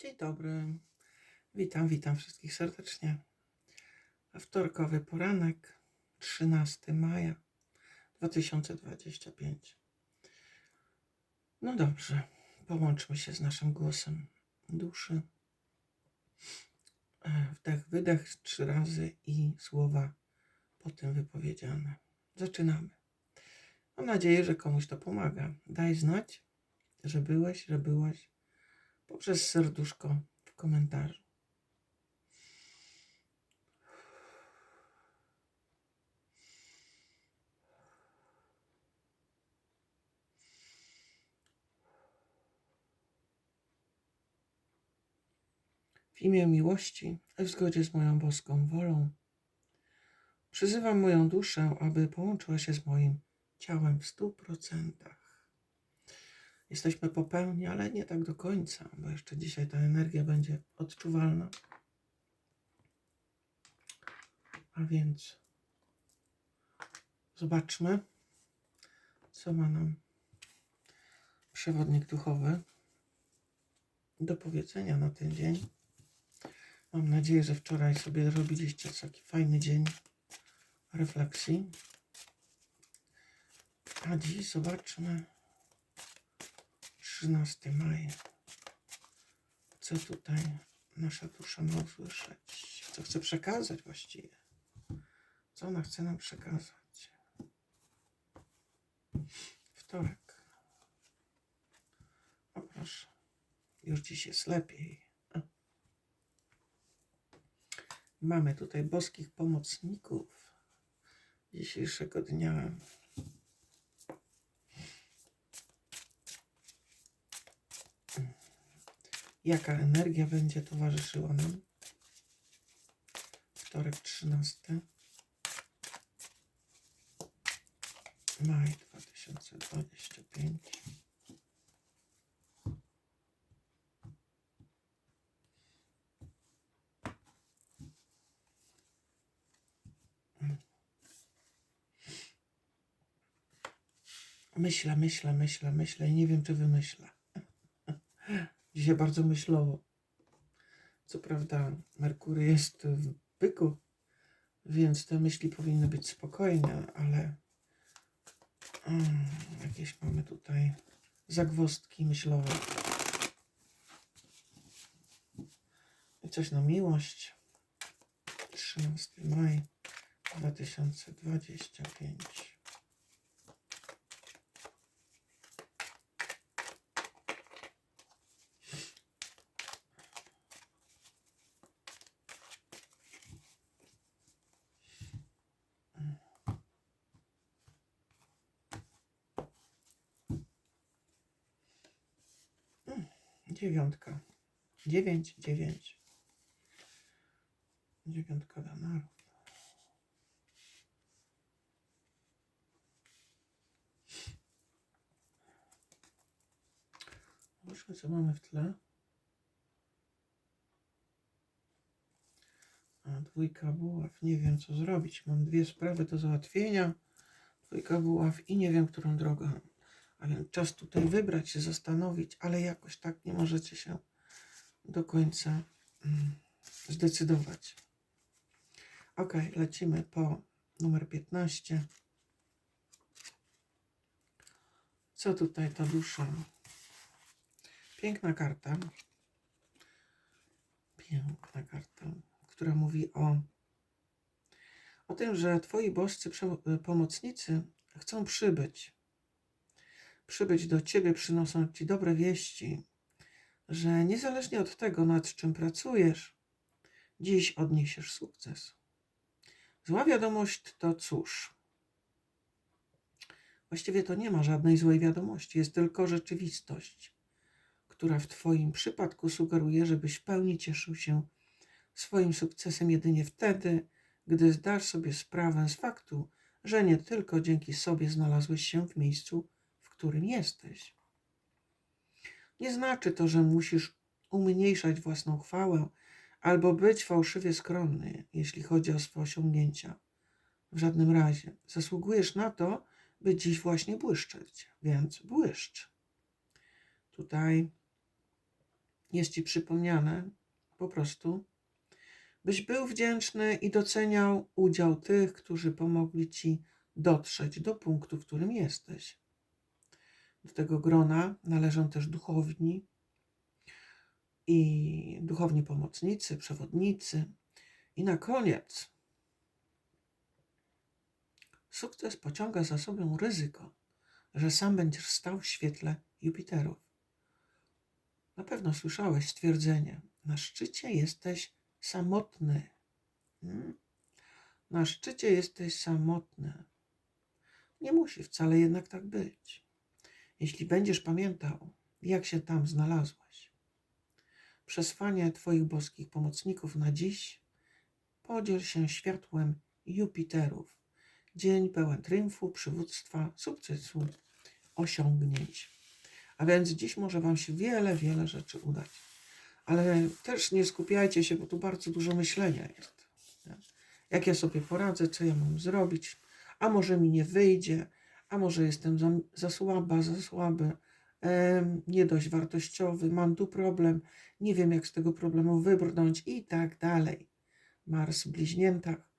Dzień dobry. Witam, witam wszystkich serdecznie. Wtorkowy poranek, 13 maja 2025. No dobrze, połączmy się z naszym głosem duszy. E, Wdech, wydech trzy razy i słowa po tym wypowiedziane. Zaczynamy. Mam nadzieję, że komuś to pomaga. Daj znać, że byłeś, że byłaś poprzez serduszko w komentarzu. W imię miłości, w zgodzie z moją boską wolą, przyzywam moją duszę, aby połączyła się z moim ciałem w stu procentach. Jesteśmy po pełni, ale nie tak do końca, bo jeszcze dzisiaj ta energia będzie odczuwalna. A więc zobaczmy, co ma nam przewodnik duchowy do powiedzenia na ten dzień. Mam nadzieję, że wczoraj sobie robiliście taki fajny dzień refleksji. A dziś zobaczmy 13 maja. Co tutaj nasza dusza ma usłyszeć? Co chce przekazać właściwie? Co ona chce nam przekazać? Wtorek. O proszę. Już dziś jest lepiej. Mamy tutaj boskich pomocników dzisiejszego dnia. Jaka energia będzie towarzyszyła nam? Wtorek 13 maj 2025. Myślę, myślę, myślę, myślę i nie wiem, czy wymyślę. Dzisiaj bardzo myślowo. Co prawda, Merkury jest w byku, więc te myśli powinny być spokojne, ale mm, jakieś mamy tutaj zagwozdki myślowe. I coś na miłość. 13 maj 2025. Dziewiątka. Dziewięć, dziewięć. Dziewiątka denarów. Zobaczmy, co mamy w tle. A, dwójka buław. Nie wiem, co zrobić. Mam dwie sprawy do załatwienia. Dwójka buław i nie wiem, którą drogą. A więc czas tutaj wybrać, się zastanowić, ale jakoś tak nie możecie się do końca mm, zdecydować. Ok, lecimy po numer 15. Co tutaj ta dusza? Piękna karta. Piękna karta, która mówi o, o tym, że twoi boscy pomocnicy chcą przybyć przybyć do Ciebie, przynoszą Ci dobre wieści, że niezależnie od tego, nad czym pracujesz, dziś odniesiesz sukces. Zła wiadomość to cóż? Właściwie to nie ma żadnej złej wiadomości, jest tylko rzeczywistość, która w Twoim przypadku sugeruje, żebyś w pełni cieszył się swoim sukcesem jedynie wtedy, gdy zdasz sobie sprawę z faktu, że nie tylko dzięki sobie znalazłeś się w miejscu, którym jesteś. Nie znaczy to, że musisz umniejszać własną chwałę albo być fałszywie skromny, jeśli chodzi o swoje osiągnięcia. W żadnym razie. Zasługujesz na to, by dziś właśnie błyszczeć, więc błyszcz. Tutaj jest ci przypomniane po prostu, byś był wdzięczny i doceniał udział tych, którzy pomogli ci dotrzeć do punktu, w którym jesteś. Do tego grona należą też duchowni i duchowni pomocnicy, przewodnicy. I na koniec sukces pociąga za sobą ryzyko, że sam będziesz stał w świetle Jupiterów. Na pewno słyszałeś stwierdzenie: Na szczycie jesteś samotny. Hmm? Na szczycie jesteś samotny. Nie musi wcale jednak tak być. Jeśli będziesz pamiętał, jak się tam znalazłeś. Przesłanie Twoich boskich pomocników na dziś podziel się światłem Jupiterów. Dzień pełen triumfu, przywództwa, sukcesu, osiągnięć. A więc dziś może Wam się wiele, wiele rzeczy udać. Ale też nie skupiajcie się, bo tu bardzo dużo myślenia jest. Jak ja sobie poradzę, co ja mam zrobić, a może mi nie wyjdzie, a może jestem za, za słaba, za słaby, em, nie dość wartościowy, mam tu problem, nie wiem jak z tego problemu wybrnąć i tak dalej. Mars w bliźniętach,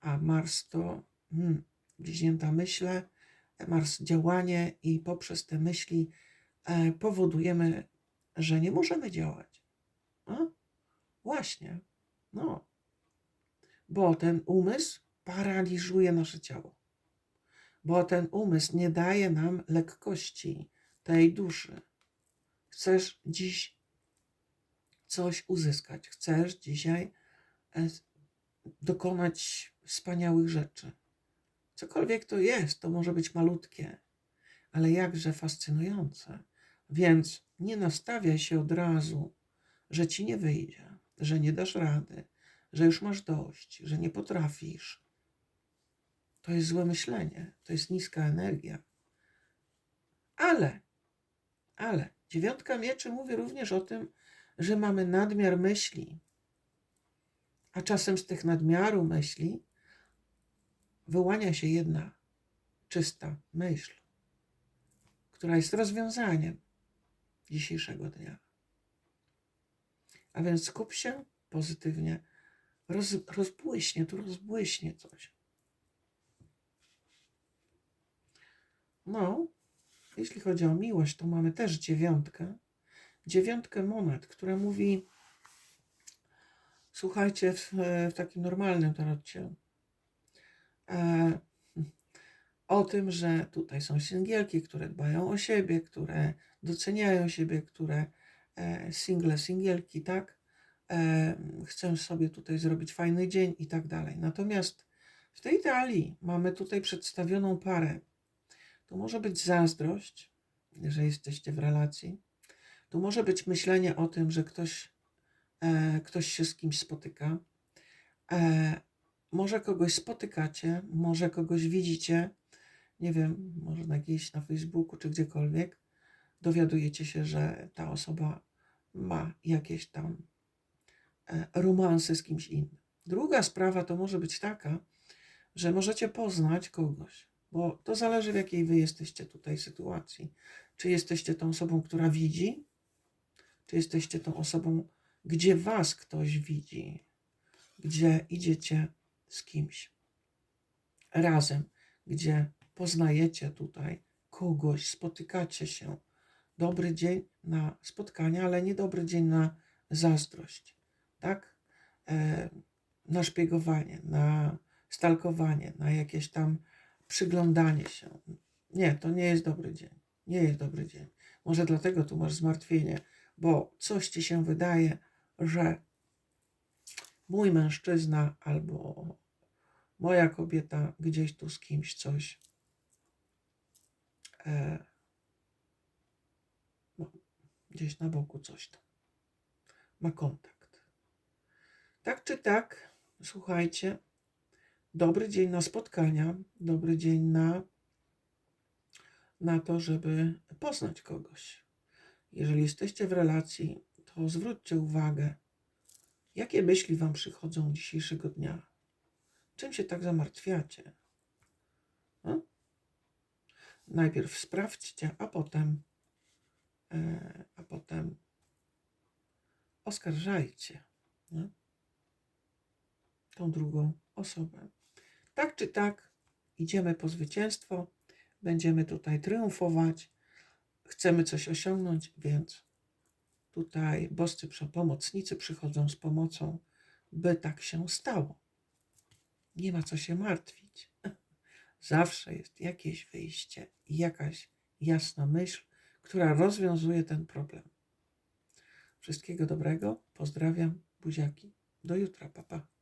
a Mars to hmm, bliźnięta myślę, Mars działanie i poprzez te myśli e, powodujemy, że nie możemy działać. A? Właśnie, no. Bo ten umysł paraliżuje nasze ciało. Bo ten umysł nie daje nam lekkości tej duszy. Chcesz dziś coś uzyskać, chcesz dzisiaj e, dokonać wspaniałych rzeczy. Cokolwiek to jest, to może być malutkie, ale jakże fascynujące. Więc nie nastawiaj się od razu, że ci nie wyjdzie, że nie dasz rady, że już masz dość, że nie potrafisz. To jest złe myślenie, to jest niska energia. Ale, ale, dziewiątka mieczy mówi również o tym, że mamy nadmiar myśli, a czasem z tych nadmiaru myśli wyłania się jedna czysta myśl, która jest rozwiązaniem dzisiejszego dnia. A więc skup się pozytywnie, roz, rozbłyśnie, tu rozbłyśnie coś. No, jeśli chodzi o miłość, to mamy też dziewiątkę. Dziewiątkę monet, która mówi, słuchajcie, w, w takim normalnym tarocie, e, o tym, że tutaj są singielki, które dbają o siebie, które doceniają siebie, które e, single, singielki, tak? E, chcę sobie tutaj zrobić fajny dzień i tak dalej. Natomiast w tej talii mamy tutaj przedstawioną parę. Tu może być zazdrość, jeżeli jesteście w relacji. Tu może być myślenie o tym, że ktoś, e, ktoś się z kimś spotyka. E, może kogoś spotykacie, może kogoś widzicie, nie wiem, może na jakiejś na Facebooku czy gdziekolwiek. Dowiadujecie się, że ta osoba ma jakieś tam e, romanse z kimś innym. Druga sprawa to może być taka, że możecie poznać kogoś, bo to zależy w jakiej wy jesteście tutaj sytuacji. Czy jesteście tą osobą, która widzi, czy jesteście tą osobą, gdzie was ktoś widzi, gdzie idziecie z kimś razem, gdzie poznajecie tutaj kogoś, spotykacie się. Dobry dzień na spotkanie, ale nie dobry dzień na zazdrość, tak? E, na szpiegowanie, na stalkowanie, na jakieś tam przyglądanie się. Nie, to nie jest dobry dzień. Nie jest dobry dzień. Może dlatego tu masz zmartwienie, bo coś ci się wydaje, że mój mężczyzna albo moja kobieta gdzieś tu z kimś coś e, no, gdzieś na boku coś tam ma kontakt. Tak czy tak, słuchajcie, dobry dzień na spotkania, dobry dzień na, na to, żeby poznać kogoś. Jeżeli jesteście w relacji, to zwróćcie uwagę, jakie myśli Wam przychodzą dzisiejszego dnia. Czym się tak zamartwiacie? No? Najpierw sprawdźcie, a potem, e, a potem oskarżajcie nie? tą drugą osobę. Tak czy tak, idziemy po zwycięstwo, będziemy tutaj triumfować, chcemy coś osiągnąć, więc tutaj boscy pomocnicy przychodzą z pomocą, by tak się stało. Nie ma co się martwić. Zawsze jest jakieś wyjście jakaś jasna myśl, która rozwiązuje ten problem. Wszystkiego dobrego. Pozdrawiam. Buziaki. Do jutra. Papa. Pa.